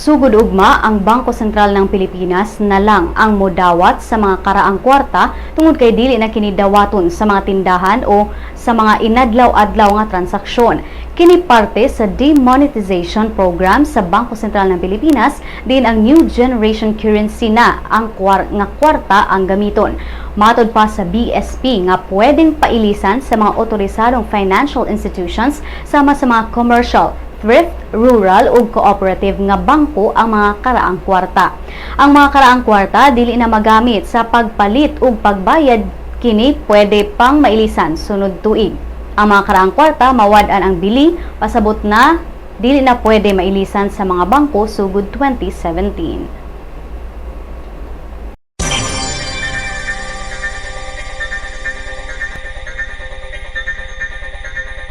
Sugod ugma ang Bangko Sentral ng Pilipinas na lang ang modawat sa mga karaang kwarta tungod kay dili na kini dawaton sa mga tindahan o sa mga inadlaw-adlaw nga transaksyon. Kini parte sa demonetization program sa Bangko Sentral ng Pilipinas din ang new generation currency na ang kwar nga kwarta ang gamiton. Matod pa sa BSP nga pwedeng pailisan sa mga otorisadong financial institutions sama sa mga commercial thrift, rural ug cooperative nga bangko ang mga karaang kwarta. Ang mga karaang kwarta dili na magamit sa pagpalit ug pagbayad kini pwede pang mailisan sunod tuig. Ang mga karaang kwarta mawad-an ang bili pasabot na dili na pwede mailisan sa mga bangko sugod 2017.